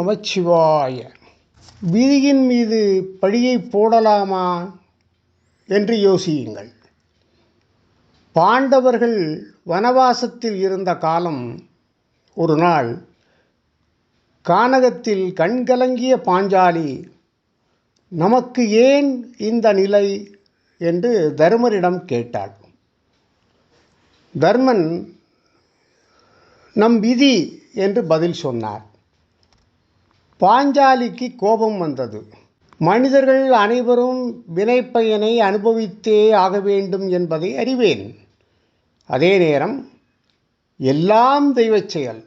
நமச்சிவாய விதியின் மீது பழியை போடலாமா என்று யோசியுங்கள். பாண்டவர்கள் வனவாசத்தில் இருந்த காலம் ஒரு நாள் கானகத்தில் கண்கலங்கிய பாஞ்சாலி நமக்கு ஏன் இந்த நிலை? என்று தர்மரிடம் கேட்டாள். தர்மன் நம் விதி என்று பதில் சொன்னார். பாஞ்சாலிக்கு கோபம் வந்தது. மனிதர்கள் அனைவரும் வினைப்பயனை அனுபவித்தே ஆக வேண்டும் என்பதை அறிவேன். அதே நேரம் எல்லாம் தெய்வச் செயல்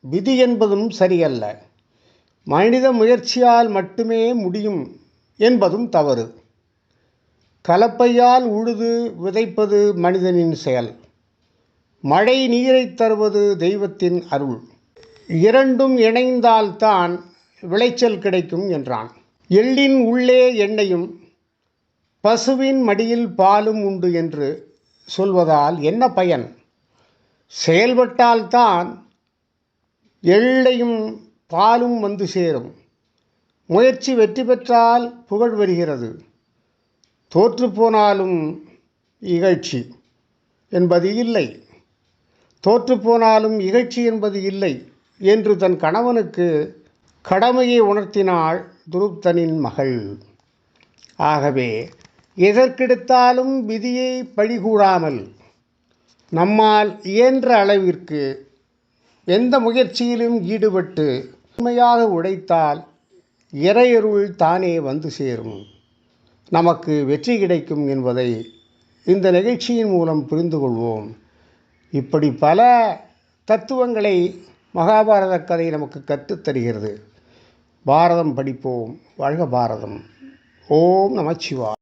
விதி என்பதும் சரியல்ல. மனித முயற்சியால் மட்டுமே முடியும் என்பதும் தவறு. கலப்பையால் உழுது விதைப்பது மனிதனின் செயல். மழை நீரை தருவது தெய்வத்தின் அருள். இரண்டும் இணைந்தால்தான் விளைச்சல் கிடைக்கும் என்றான். எள்ளின் உள்ளே எண்ணெயும் பசுவின் மடியில் பாலும் உண்டு என்று சொல்வதால் என்ன பயன்? செயல்பட்டால்தான் எள்ளையும் பாலும் வந்து சேரும். முயற்சி வெற்றி பெற்றால் புகழ் வருகிறது. தோற்றுப்போனாலும் இகழ்ச்சி என்பது இல்லை. தோற்றுப்போனாலும் இகழ்ச்சி என்பது இல்லை என்று தன் கணவனுக்கு கடமையை உணர்த்தினாள் துருப்தனின் மகள். ஆகவே எதற்கெடுத்தாலும் விதியை பழிகூடாமல் நம்மால் இயன்ற அளவிற்கு எந்த முயற்சியிலும் ஈடுபட்டு உண்மையாக உழைத்தால் இறையருள் தானே வந்து சேரும். நமக்கு வெற்றி கிடைக்கும் என்பதை இந்த நிகழ்ச்சியின் மூலம் புரிந்து கொள்வோம். இப்படி பல தத்துவங்களை மகாபாரத கதை நமக்கு கற்றுத்தருகிறது. பாரதம் படிப்போம் வாழ்க பாரதம். ஓம் நமச்சிவா